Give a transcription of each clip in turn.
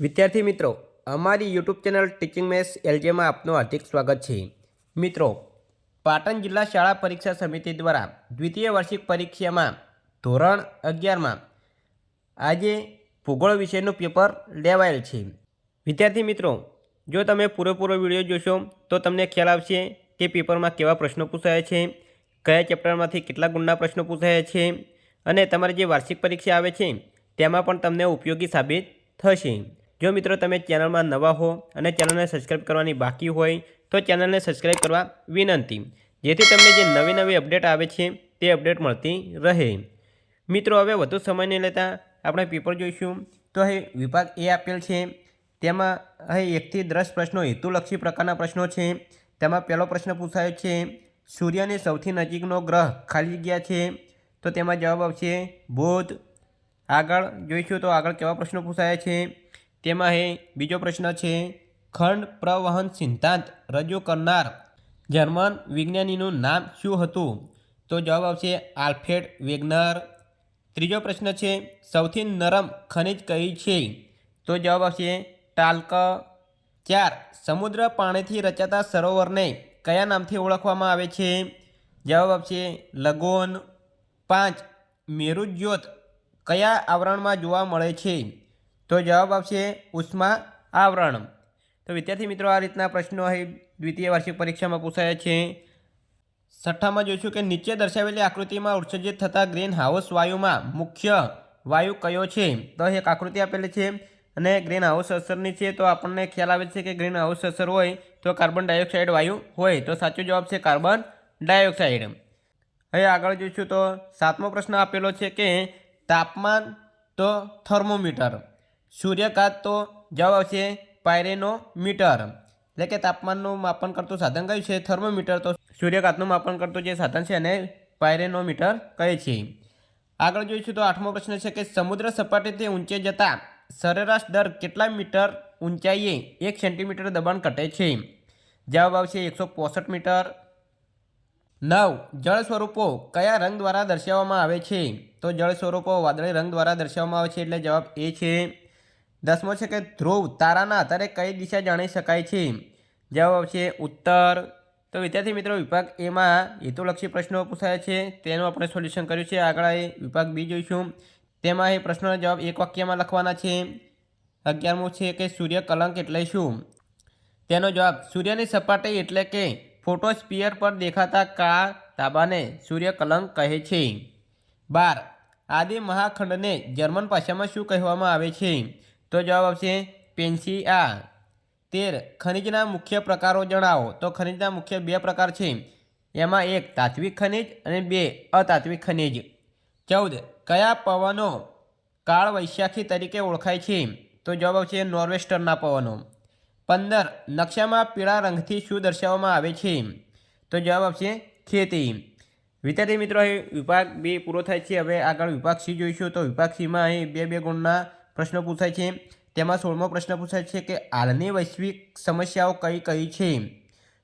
વિદ્યાર્થી મિત્રો, અમારી યુટ્યુબ ચેનલ ટીચિંગ મેસ એલજેમાં આપનું હાર્દિક સ્વાગત છે. મિત્રો, પાટણ જિલ્લા શાળા પરીક્ષા સમિતિ દ્વારા દ્વિતીય વાર્ષિક પરીક્ષામાં ધોરણ અગિયારમાં આજે ભૂગોળ વિષયનું પેપર લેવાયેલ છે. વિદ્યાર્થી મિત્રો, જો તમે પૂરેપૂરો વીડિયો જોશો, તો તમને ખ્યાલ આવશે કે પેપરમાં કેવા પ્રશ્નો પૂછાયા છે, કયા ચેપ્ટરમાંથી કેટલા ગુણના પ્રશ્નો પૂછાયા છે, અને તમારી જે વાર્ષિક પરીક્ષા આવે છે, તેમાં પણ તમને ઉપયોગી સાબિત થશે. જો મિત્રો તમે ચેનલમાં નવા હો અને ચેનલને સબસ્ક્રાઈબ કરવાની બાકી હોય, તો ચેનલને સબસ્ક્રાઈબ કરવા વિનંતી. જેથી તમને જે નવી નવી અપડેટ આવે છે, તે અપડેટ મળતી રહે. મિત્રો, હવે વધુ સમય નહીં લેતા આપણે પેપર જોઈશું. તો અહીં વિભાગ એ આપેલ છે. તેમાં અહીં એકથી દસ પ્રશ્નો હેતુલક્ષી પ્રકારના પ્રશ્નો છે. તેમાં પહેલો પ્રશ્ન પૂછાયો છે, સૂર્યની સૌથી નજીકનો ગ્રહ ખાલી જગ્યા છે? તો તેમાં જવાબ આવશે, બુધ. આગળ જોઈશું તો આગળ કેવા પ્રશ્નો પૂછાયા છે તેમાં એ બીજો પ્રશ્ન છે, ખંડ પ્રવહન સિદ્ધાંત રજૂ કરનાર જર્મન વિજ્ઞાનીનું નામ શું હતું? તો જવાબ આવશે આલ્ફેડ વેગનર. ત્રીજો પ્રશ્ન છે, સૌથી નરમ ખનિજ કઈ છે? તો જવાબ આવશે ટાલ્ક. ચાર, સમુદ્ર પાણીથી રચાતા સરોવરને કયા નામથી ઓળખવામાં આવે છે? જવાબ આવશે લગોન. પાંચ, મેરુજ્યોત કયા આવરણમાં જોવા મળે છે? તો જવાબ આવશે ઉષ્મા આવરણ. તો વિદ્યાર્થી મિત્રો, આ રીતના પ્રશ્નો અહીં દ્વિતીય વાર્ષિક પરીક્ષામાં પૂછાયા છે. છઠ્ઠામાં જોઈશું કે નીચે દર્શાવેલી આકૃતિમાં ઉત્સર્જિત થતા ગ્રીન હાઉસ વાયુમાં મુખ્ય વાયુ કયો છે? તો એક આકૃતિ આપેલી છે અને ગ્રીન હાઉસ અસરની છે. તો આપણને ખ્યાલ આવે છે કે ગ્રીન હાઉસ અસર હોય તો કાર્બન ડાયોક્સાઇડ વાયુ હોય. તો સાચો જવાબ છે કાર્બન ડાયોક્સાઇડ. હવે આગળ જોઈશું તો સાતમો પ્રશ્ન આપેલો છે કે તાપમાન તો થર્મોમીટર. સૂર્યકાંત તો જવાબ આવશે પાયરેનોમીટર. એટલે કે તાપમાનનું માપન કરતું સાધન કયું છે? થર્મોમીટર. તો સૂર્યકાંતનું માપન કરતું જે સાધન છે એને પાયરેનોમીટર કહે છે. આગળ જોઈશું તો આઠમો પ્રશ્ન છે કે સમુદ્ર સપાટીથી ઊંચે જતા સરેરાશ દર કેટલા મીટર ઊંચાઈએ એક સેન્ટીમીટર દબાણ ઘટે છે? જવાબ આવશે એકસો પોસઠ મીટર. નવ, જળ સ્વરૂપો કયા રંગ દ્વારા દર્શાવવામાં આવે છે? તો જળ સ્વરૂપો વાદળી રંગ દ્વારા દર્શાવવામાં આવે છે એટલે જવાબ એ છે દસમો છે કે ધ્રુવ, તારાના આધારે કઈ દિશા જાણી શકાય છે? જવાબ આવશે ઉત્તર. તો વિદ્યાર્થી મિત્રો, વિભાગ એમાં હેતુલક્ષી પ્રશ્નો પૂછાયા છે. તેનું આપણે સોલ્યુશન કર્યું છે. આગળ એ વિભાગ બી જોઈશું. તેમાં એ પ્રશ્નોના જવાબ એક વાક્યમાં લખવાના છે. અગિયારમું છે કે સૂર્ય કલંક એટલે શું? તેનો જવાબ, સૂર્યની સપાટી એટલે કે ફોટોસ્પિયર પર દેખાતા કા તાબાને સૂર્યકલંક કહે છે. બાર, આદિ મહાખંડને જર્મન ભાષામાં શું કહેવામાં આવે છે? તો જવાબ આવશે પેન્સિયા તેર, ખનિજના મુખ્ય પ્રકારો જણાવો. તો ખનિજના મુખ્ય બે પ્રકાર છે. એમાં એક તાત્વિક ખનિજ અને બે અતાત્વિક ખનિજ. ચૌદ, કયા પવનો કાળ વૈશાખી તરીકે ઓળખાય છે? તો જવાબ આવશે નોર્વેસ્ટરના પવનો. પંદર, નકશામાં પીળા રંગથી શું દર્શાવવામાં આવે છે? તો જવાબ આવશે ખેતી. વિદ્યાર્થી મિત્રો, અહીં વિભાગ બે પૂરો થાય છે. હવે આગળ વિભાગ સી જોઈશું. તો વિભાગ સીમાં અહીં બે બે ગુણના પ્રશ્નો પૂછાય છે. તેમાં સોળમો પ્રશ્ન પૂછાય છે કે હાલની વૈશ્વિક સમસ્યાઓ કઈ કઈ છે?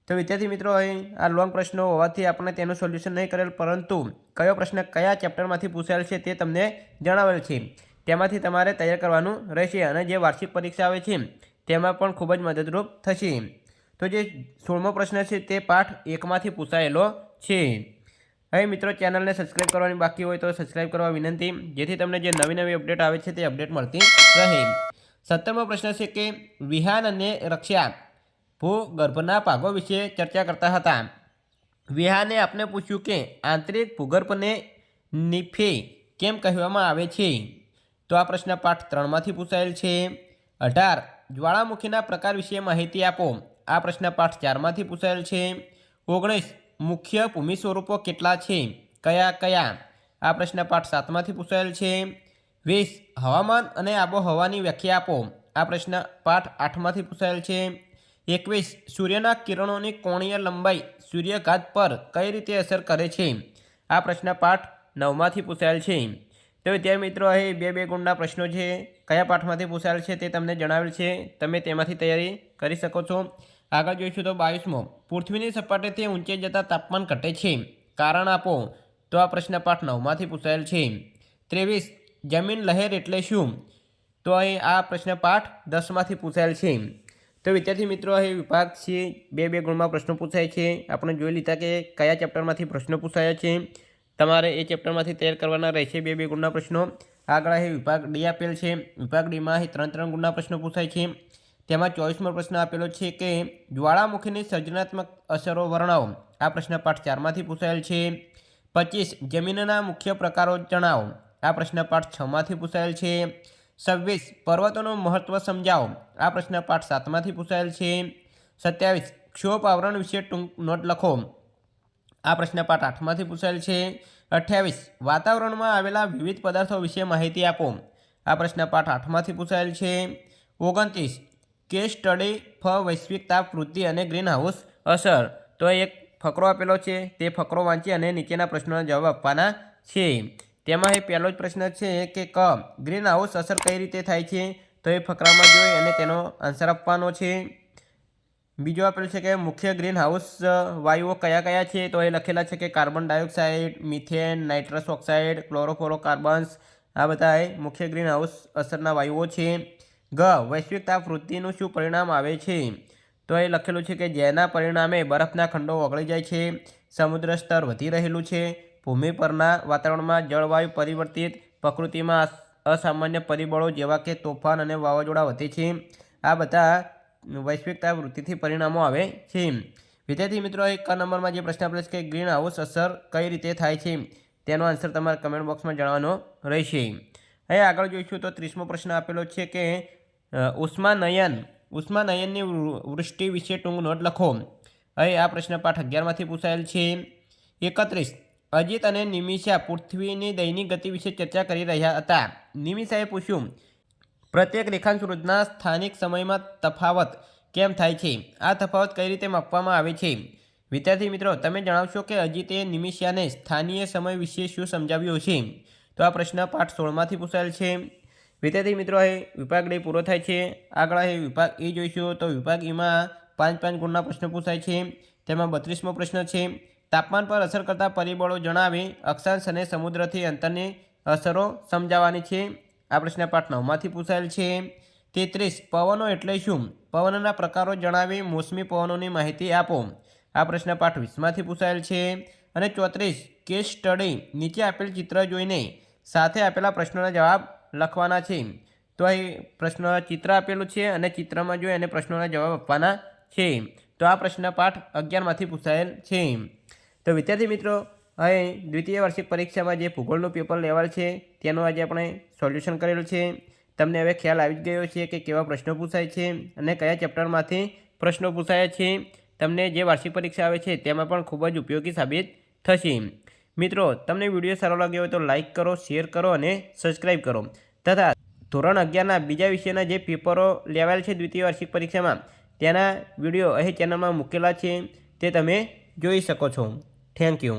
તો વિદ્યાર્થી મિત્રો, અહીં આ લોંગ પ્રશ્નો હોવાથી આપણે તેનું સોલ્યુશન નહીં કરેલ, પરંતુ કયો પ્રશ્ન કયા ચેપ્ટરમાંથી પૂછાયેલ છે તે તમને જણાવેલ છે. તેમાંથી તમારે તૈયાર કરવાનું રહેશે અને જે વાર્ષિક પરીક્ષા આવે છે તેમાં પણ ખૂબ જ મદદરૂપ થશે. તો જે સોળમો પ્રશ્ન છે તે પાઠ એકમાંથી પૂછાયેલો છે. હવે મિત્રો, ચેનલને સબસ્ક્રાઈબ કરવાની બાકી હોય તો સબસ્ક્રાઈબ કરવા વિનંતી. જેથી તમને જે નવી નવી અપડેટ આવે છે તે અપડેટ મળતી રહે. સત્તરમો પ્રશ્ન છે કે, વિહાન અને રક્ષા ભૂગર્ભના ભાગો વિશે ચર્ચા કરતા હતા. વિહાને આપને પૂછ્યું કે, આંતરિક ભૂગર્ભને નિફે કેમ કહેવામાં આવે છે? તો આ પ્રશ્ન પાઠ ત્રણમાંથી પૂછાયેલ છે. અઢાર, જ્વાળામુખીના પ્રકાર વિશે માહિતી આપો. આ પ્રશ્ન પાઠ ચારમાંથી પૂછાયેલ છે. ઓગણીસ મુખ્ય ભૂમિ સ્વરૂપો કેટલા છે? કયા કયા? આ પ્રશ્ન પાઠ સાતમાંથી પૂછાયેલ છે. વીસ, હવામાન અને આબોહવાની વ્યાખ્યા આપો. આ પ્રશ્ન પાઠ આઠમાંથી પૂછાયેલ છે. એકવીસ, સૂર્યના કિરણોની કોણીય લંબાઈ સૂર્યઘાત પર કઈ રીતે અસર કરે છે? આ પ્રશ્ન પાઠ નવમાંથી પૂછાયેલ છે. તો વિદ્યાર્થી મિત્રો, અહીં બે બે ગુણના પ્રશ્નો છે. કયા પાઠમાંથી પૂછાયેલ છે તે તમને જણાવેલ છે. તમે તેમાંથી તૈયારી કરી શકો છો. આગળ જોઈશું તો બાવીસમો. પૃથ્વીની સપાટીથી ઊંચે જતાં તાપમાન ઘટે છે. કારણ આપો તો આ પ્રશ્ન પાઠ નવમાંથી પૂછાયેલ છે. ત્રેવીસ, જમીન, લહેર એટલે શું? તો અહીં આ પ્રશ્ન પાઠ દસમાંથી પૂછાયેલ છે. તો વિદ્યાર્થી મિત્રો, અહીં વિભાગ છે, બે બે ગુણમાં પ્રશ્નો પૂછાય છે. આપણે જોઈ લીધા કે કયા ચેપ્ટરમાંથી પ્રશ્નો પૂછાયા છે. તમારે એ ચેપ્ટરમાંથી તૈયાર કરવાના રહેશે બે બે ગુણના પ્રશ્નો. આગળ અહીં વિભાગ ડી આપેલ છે. વિભાગ ડીમાં અહીં ત્રણ ત્રણ ગુણના પ્રશ્નો પૂછાય છે. તેમાં ચોવીસમો પ્રશ્ન આપેલો છે કે જ્વાળામુખીની સર્જનાત્મક અસરો વર્ણવો. આ પ્રશ્ન પાઠ ચારમાંથી પૂછાયેલ છે. પચીસ, જમીનના મુખ્ય પ્રકારો જણાવો. આ પ્રશ્ન પાઠ છમાંથી પૂછાયેલ છે. છવ્વીસ, પર્વતોનું મહત્ત્વ સમજાવો. આ પ્રશ્ન પાઠ સાતમાંથી પૂછાયેલ છે. સત્યાવીસ ક્ષોભ આવરણ વિશે ટૂંક નોટ લખો. આ પ્રશ્ન પાઠ આઠમાંથી પૂછાયેલ છે. અઠ્યાવીસ, વાતાવરણમાં આવેલા વિવિધ પદાર્થો વિશે માહિતી આપો. આ પ્રશ્ન પાઠ આઠમાંથી પૂછાયેલ છે. ઓગણત્રીસ કેસ સ્ટડી ફ વૈશ્વિક તાપ વૃદ્ધિ અને ગ્રીનહાઉસ અસર. તો એક ફકરો આપેલો છે. તે ફકરો વાંચી અને નીચેના પ્રશ્નોના જવાબ આપવાના છે. તેમાં એ પહેલો જ પ્રશ્ન છે કે ક ગ્રીનહાઉસ અસર કઈ રીતે થાય છે? તો એ ફકરામાં જોઈ અને તેનો આન્સર આપવાનો છે. બીજો આપેલું છે કે મુખ્ય ગ્રીનહાઉસ વાયુઓ કયા કયા છે? તો એ લખેલા છે કે carbon dioxide methane nitrous oxide chlorofluorocarbons આ બધા મુખ્ય ગ્રીનહાઉસ અસરના વાયુઓ છે. ગ, વૈશ્વિક તાપ વૃદ્ધિનું શું પરિણામ આવે છે? તો એ લખેલું છે કે જેના પરિણામે બરફના ખંડો ઓગળી જાય છે, સમુદ્ર સ્તર વધી રહેલું છે, ભૂમિ પરના વાતાવરણમાં જળવાયુ પરિવર્તિત, પ્રકૃતિમાં અસામાન્ય પરિબળો જેવા કે તોફાન અને વાવાઝોડા વધે છે. આ બધા વૈશ્વિકતા વૃત્તિથી પરિણામો આવે છે. વિદ્યાર્થી મિત્રો, એક નંબરમાં જે પ્રશ્ન આપેલો છે કે ગ્રીન હાઉસ અસર કઈ રીતે થાય છે? તેનો આન્સર તમારે કમેન્ટ બોક્સમાં જણાવવાનો રહેશે. હવે આગળ જોઈશું તો ત્રીસમો પ્રશ્ન આપેલો છે કે ઉષ્માનયન ઉષ્માનયનની વૃષ્ટિ વિશે ટૂંક નોટ લખો. હવે આ પ્રશ્ન પાઠ અગિયારમાંથી પૂછાયેલ છે. એકત્રીસ, અજીત અને નિમિષા પૃથ્વીની દૈનિક ગતિ વિશે ચર્ચા કરી રહ્યા હતા. નિમિષાએ પૂછ્યું, પ્રત્યેક રેખાંશ વૃદ્ધના સ્થાનિક સમયમાં તફાવત કેમ થાય છે? આ તફાવત કઈ રીતે માપવામાં આવે છે? વિદ્યાર્થી મિત્રો, તમે જણાવશો કે અજીતે નિમિષાને સ્થાનીય સમય વિશે શું સમજાવ્યું છે? તો આ પ્રશ્ન પાઠ સોળમાંથી પૂછાયેલ છે. વિદ્યાર્થી મિત્રો, અહીં વિભાગ ડી પૂરો થાય છે. આગળ એ વિભાગ એ જોઈશું, તો વિભાગ એમાં પાંચ પાંચ ગુણના પ્રશ્નો પૂછાય છે. તેમાં બત્રીસમો પ્રશ્ન છે, તાપમાન પર અસર કરતા પરિબળો જણાવી અક્ષાંશ અને સમુદ્રથી અંતરની અસરો સમજાવવાની છે. આ પ્રશ્ન પાઠ નવમાંથી પૂછાયેલ છે. તેત્રીસ, પવનો એટલે શું? પવનના પ્રકારો જણાવી મોસમી પવનોની માહિતી આપો. આ પ્રશ્ન પાઠ વીસમાંથી પૂછાયેલ છે. અને ચોત્રીસ, કેસ સ્ટડી નીચે આપેલ ચિત્ર જોઈને સાથે આપેલા પ્રશ્નોના જવાબ લખવાના છે. તો અહીં પ્રશ્ન ચિત્ર આપેલું છે અને ચિત્રમાં જો અને પ્રશ્નોના જવાબ આપવાના છે. તો આ પ્રશ્ન પાઠ અગિયારમાંથી પૂછાયેલ છે. તો વિદ્યાર્થી મિત્રો, અહીં દ્વિતીય વાર્ષિક પરીક્ષામાં જે ભૂગોળનું પેપર લેવાલ છે, તેનું આજે આપણે સોલ્યુશન કરેલું છે. તમને હવે ખ્યાલ આવી ગયો છે કે કેવા પ્રશ્નો પૂછાય છે અને કયા ચેપ્ટરમાંથી પ્રશ્નો પૂછાયા છે. તમને જે વાર્ષિક પરીક્ષા આવે છે, તેમાં પણ ખૂબ જ ઉપયોગી સાબિત થશે. મિત્રો, તમને વીડિયો સારો લાગ્યો હોય તો લાઇક કરો શેર કરો અને સબસ્ક્રાઈબ કરો. તથા ધોરણ અગિયારના બીજા વિષયના જે પેપરો લેવાયેલ છે દ્વિતીય વાર્ષિક પરીક્ષામાં, તેના વીડિયો અહીં ચેનલમાં મૂકેલા છે, તે તમે જોઈ શકો છો. Thank you